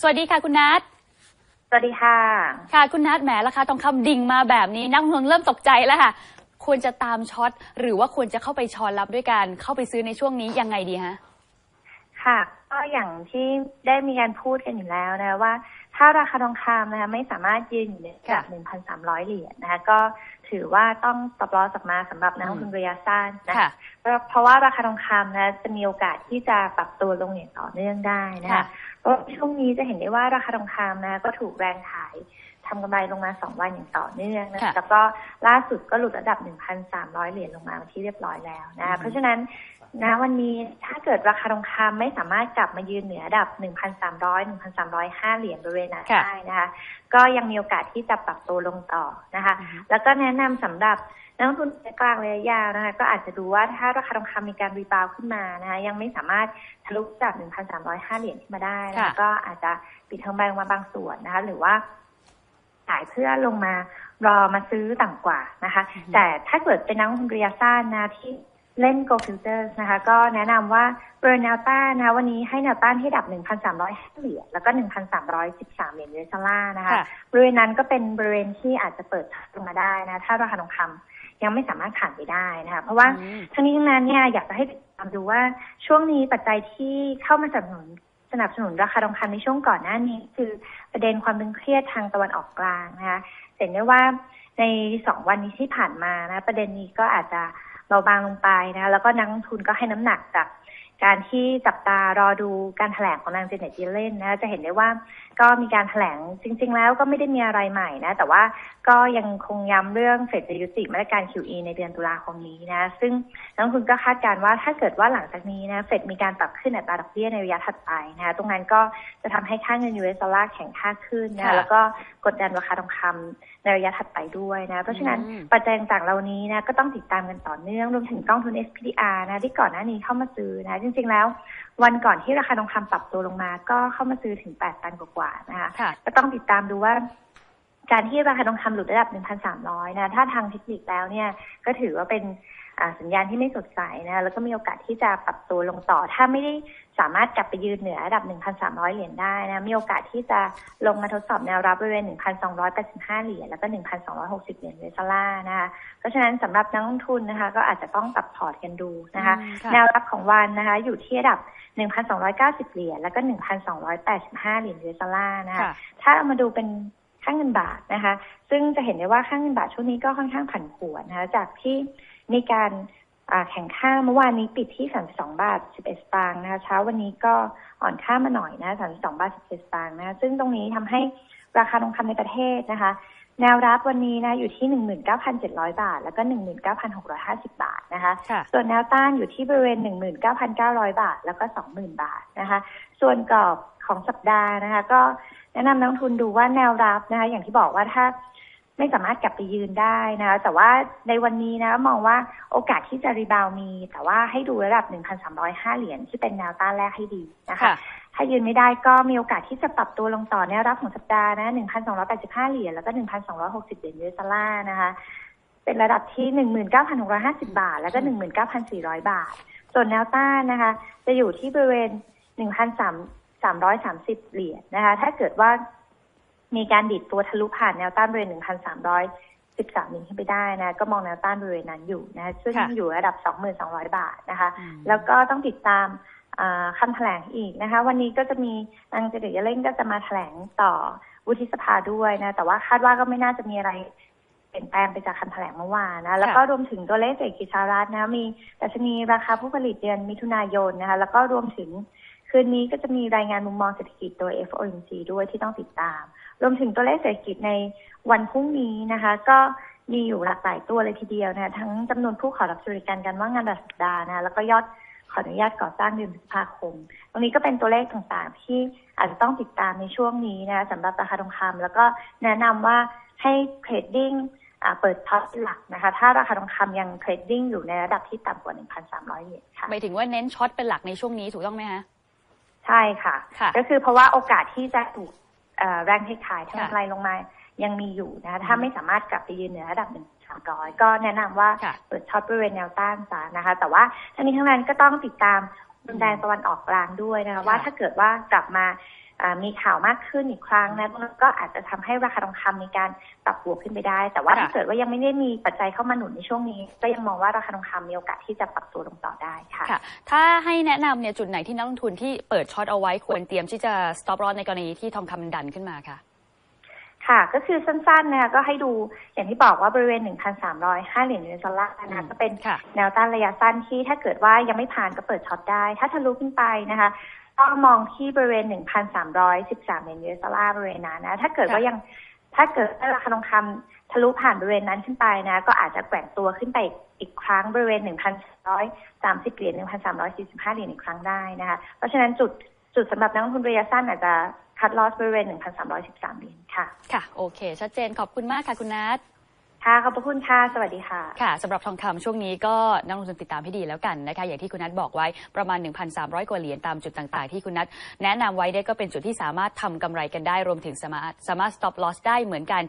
สวัสดีค่ะคุณนัทสวัสดีค่ะ ค่ะคุณนัทแหมราคาทองคำดิ่งมาแบบนี้นักลงทุนเริ่มตกใจแล้วค่ะ ควรจะตามช็อตหรือว่าควรจะเข้าไปช้อนรับด้วยการเข้าไปซื้อในช่วงนี้ยังไงดีฮะค่ะก็อย่างที่ได้มีการพูดกันอยู่แล้วนะว่า ถ้าราคาทองคำนะคะไม่สามารถยืนอยู่ในระดับ1,300 เหรียญนะคะก็ถือว่าต้องตบล้อสักมาสำหรับนักลงทุนระยะสั้นนะค่ะเพราะเพราะว่าราคาทองคำนะจะมีโอกาสที่จะปรับตัวลงอย่างต่อเนื่องได้นะคะค่ะเพราะช่วงนี้จะเห็นได้ว่าราคาทองคำนะก็ถูกแรงขาย ทำกำไรลงมา 2 วันอย่างต่อเนื่องนะค่ะแล้วก็ล่าสุดก็หลุดระดับ 1,300 เหรียญลงมาเป็นที่เรียบร้อยแล้วนะอืคะมเพราะฉะนั้นนะวันนี้ถ้าเกิดราคาทองคำไม่สามารถกลับมายืนเหนือระดับ 1,300 1,305 เหรียญบริเวณนั้นค่ะได้นะคะ ก็ยังมีโอกาสที่จะปรับตัวลงต่อนะคะอือฮึแล้วก็แนะนำสำหรับนักลงทุนระยะกลางระยะยาวนะคะ ก็อาจจะดูว่าถ้าราคาทองคำมีการรีบาวด์ขึ้นมานะคะยังไม่สามารถทะลุจาก 1,305 เหรียญขึ้นมาได้นะคะค่ะก็อาจจะปิดทองแบงมาบางส่วนนะคะ หรือว่า ขายเพื่อลงมารอมาซื้อต่ำกว่านะคะ แต่ถ้าเกิดเป็นนักลงทุนระยะสั้นนะที่เล่น Go Futures นะคะ ก็แนะนำว่าบริเวณแนวต้านนะคะวันนี้ให้แนวต้านที่ระดับ 1,305เหรียญแล้วก็ 1,313เหรียญ US ดอลลาร์นะคะค่ะบริเวณนั้นก็เป็นบริเวณที่อาจจะเปิดลงมาได้นะ ถ้าราคาทองคำยังไม่สามารถผ่านไปได้นะคะ เพราะว่าอืมทั้งนี้ทั้งนั้นเนี่ยอยากจะให้ติดตามดูว่าช่วงนี้ปัจจัยที่เข้ามาสนับสนุน สนับสนุนราคาทองคำในช่วงก่อนหน้านี้ คือประเด็นความตึงเครียดทางตะวันออกกลางนะคะเห็นได้ว่าในสองวันนี้ที่ผ่านมานะประเด็นนี้ก็อาจจะเบาบางลงไปนะแล้วก็นักลงทุนก็ให้น้ำหนักจา กการที่จับตารอดูการแถลงของนางเจเน็ตเยเลนนะจะเห็นได้ว่าก็มีการแถลงจริง ๆ แล้วก็ไม่ได้มีอะไรใหม่นะ แต่ว่าก็ยังคงย้ำเรื่องเฟดจะยุติมาตรการ QE ในเดือนตุลาคมนี้นะ ซึ่งนักลงทุนก็คาดการณ์ว่าถ้าเกิดว่าหลังจากนี้นะเฟดมีการปรับขึ้นอัตราดอกเบี้ยในระยะถัดไปนะคะตรงนั้นก็จะทำให้ค่าเงิน US ดอลลาร์แข็งค่าขึ้นนะค่ะแล้วก็กดดันราคาทองคำในระยะถัดไปด้วยนะ เพราะฉะนั้นอืมปัจจัยต่างๆเหล่านี้นะก็ต้องติดตามกันต่อเนื่องรวมถึงกองทุน SPDR นะที่ก่อนหน้านี้เข้ามาซื้อนะจริง ๆ แล้ว วันก่อนที่ราคาทองคำปรับตัวลงมา ก็เข้ามาซื้อถึง8ตันกว่าๆนะคะค่ะก็ต้องติดตามดูว่าการที่ราคาทองคำหลุดระดับ 1,300 นะ ถ้าทางเทคนิคแล้วเนี่ย ก็ถือว่าเป็นอ่า สัญญาณที่ไม่สดใสนะแล้วก็มีโอกาสที่จะปรับตัวลงต่อ ถ้าไม่ได้สามารถกลับไปยืนเหนือระดับ 1,300 เหรียญได้นะมีโอกาสที่จะลงมาทดสอบแนวรับบริเวณ 1,285 เหรียญแล้วก็ 1,260 เหรียญเวสลาร์นะคะเพราะฉะนั้นสำหรับนักลงทุนนะคะ ก็อาจจะต้องปรับพอร์ตกันดูนะคะอืมค่ะแนวรับของวันนะคะ อยู่ที่ระดับ1,290 เหรียญแล้วก็ 1,285 เหรียญเวสลาร์นะคะค่ะถ้าเอามาดูเป็น ค่าเงินบาทนะคะ ซึ่งจะเห็นได้ว่าค่าเงินบาทช่วงนี้ก็ค่อนข้างผันผวนนะคะจากที่มีการอ่าแข่งค่าเมื่อวานนี้ปิดที่ 32 บาท 11 สตางค์นะคะเช้าวันนี้ก็อ่อนค่ามาหน่อยนะ 32 บาท 17 สตางค์นะคะซึ่งตรงนี้ทำให้ราคาทองคำในประเทศนะคะ แนวรับวันนี้นะอยู่ที่ 19,700 บาท แล้วก็ 19,650 บาทนะคะค่ะส่วนแนวต้านอยู่ที่บริเวณ 19,900 บาท แล้วก็ 20,000 บาทนะคะ ส่วนกรอบ ของสัปดาห์นะคะ ก็แนะนำนักลงทุนดูว่าแนวรับนะคะ อย่างที่บอกว่าถ้าไม่สามารถกลับไปยืนได้นะคะแต่ว่าในวันนี้นะมองว่าโอกาสที่จะรีบาวด์มี แต่ว่าให้ดูระดับ 1,305 เหรียญที่เป็นแนวต้านแรกให้ดีนะคะค่ะถ้ายืนไม่ได้ก็มีโอกาสที่จะปรับตัวลงต่อแนวรับของสัปดาห์นะ1,285 เหรียญแล้วก็ 1,260 เหรียญ US ดอลลาร์นะคะ เป็นระดับที่ 19,650 บาท แล้วก็ 19,400 บาท ส่วนแนวต้านนะคะ จะอยู่ที่บริเวณ 1,330เหรียญนะคะ ถ้าเกิดว่ามีการดิดตัวทะลุผ่านแนวต้านบริเวณ1,313เหรียญขึ้นไปได้นะ ก็มองแนวต้านบริเวณนั้นอยู่นะซึ่งค่ะอยู่ระดับ2,200บาทนะคะอืมแล้วก็ต้องติดตามอ่าคำแถลงอีกนะคะ วันนี้ก็จะมีนางเจเดยเล่งก็จะมาแถลงต่อวุฒิสภาด้วยนะ แต่ว่าคาดว่าก็ไม่น่าจะมีอะไรเปลี่ยนแปลงไปจากคำแถลงเมื่อวานนะ แล้วก็รวมถึงตัวเลขเศรษฐกิจสหรัฐนะ มีดัชนีราคาผู้ผลิตเดือนมิถุนายนนะคะ แล้วก็รวมถึง คืนนี้ก็จะมีรายงานมุมมองเศรษฐกิจโดย FOMC ด้วยที่ต้องติดตาม รวมถึงตัวเลขเศรษฐกิจในวันพรุ่งนี้นะคะ ก็มีอยู่หลากหลายตัวเลยทีเดียวนะทั้งจำนวนผู้ขอรับสวัสดิการการว่างงานรายสัปดาห์นะแล้วก็ยอดขออนุญาตก่อสร้างเดือนพฤษภาคม ตรงนี้ก็เป็นตัวเลขต่างๆ ที่อาจจะต้องติดตามในช่วงนี้นะสำหรับราคาทองคำแล้วก็แนะนำว่าให้เทรดดิ้งเปิดท็อปหลักนะคะ ถ้าราคาทองคำยังเทรดดิ้งอยู่ในระดับที่ต่ำกว่า 1,300 เหรียญค่ะหมายถึงว่าเน้นช็อตเป็นหลักในช่วงนี้ถูกต้องไหมคะ ใช่ค่ะค่ะ ก็คือเพราะว่าโอกาสที่จะถูกเอ่อแรงเทขายทางค่ะกำไรลงมายังมีอยู่นะคะถ้าอืมไม่สามารถกลับไปยืนเหนือระดับหนึ่งสามร้อยก็แนะนำว่าค่ะเปิดช็อตบริเวณแนวต้านซะนะคะ แต่ว่าทั้งนี้ทั้งนั้นก็ต้องติดตามรุนแรงตะวันออกกลางด้วยนะคะค่ะว่าถ้าเกิดว่ากลับมาอ่า มีข่าวมากขึ้นอีกครั้งนะก็อาจจะทำให้ราคาทองคำมีการปรับบวกขึ้นไปได้ แต่ว่าค่ะถ้าเกิดว่ายังไม่ได้มีปัจจัยเข้ามาหนุนในช่วงนี้ ก็ยังมองว่าราคาทองคำมีโอกาสที่จะปรับตัวลงต่อได้ค่ะค่ะถ้าให้แนะนำเนี่ยจุดไหนที่นักลงทุนที่เปิดช็อตเอาไว้ควรเตรียมที่จะ stop loss ในกรณีที่ทองคำมันดันขึ้นมาค่ะค่ะ ก็คือสั้นๆนะคะก็ให้ดูอย่างที่บอกว่าบริเวณ 1,305 เหรียญยูเอสดอลลาร์นะคะก็เป็นค่ะแนวต้านระยะสั้นที่ถ้าเกิดว่ายังไม่ผ่านก็เปิดช็อตได้ ถ้าทะลุขึ้นไปนะคะ ก็มองที่บริเวณ 1,313เหรียญยูเอสดอลลาร์บริเวณนั้นนะ ถ้าเกิดว่ายังถ้าเกิดว่าราคาทองคำทะลุผ่านบริเวณนั้นขึ้นไปนะ ก็อาจจะแกว่งตัวขึ้นไปอีกครั้งบริเวณ 1,330เหรียญ1,345เหรียญอีกครั้งได้นะคะ เพราะฉะนั้นจุดจุดสำหรับนักลงทุนระยะสั้นอาจจะคัดลอสบริเวณ 1,313เหรียญค่ะ ค่ะ โอเค ชัดเจนขอบคุณมากค่ะคุณนัท ค่ะขอบพระคุณค่ะ สวัสดีค่ะ ค่ะสำหรับทองคำช่วงนี้ก็นักลงทุนติดตามให้ดีแล้วกันนะคะ อย่างที่คุณนัทบอกไว้ประมาณ 1,300 กว่าเหรียญตามจุดต่างๆ ที่คุณนัทแนะนำไว้ได้ก็เป็นจุดที่สามารถทำกำไรกันได้รวมถึงสามารถสามารถ stop loss ได้เหมือนกัน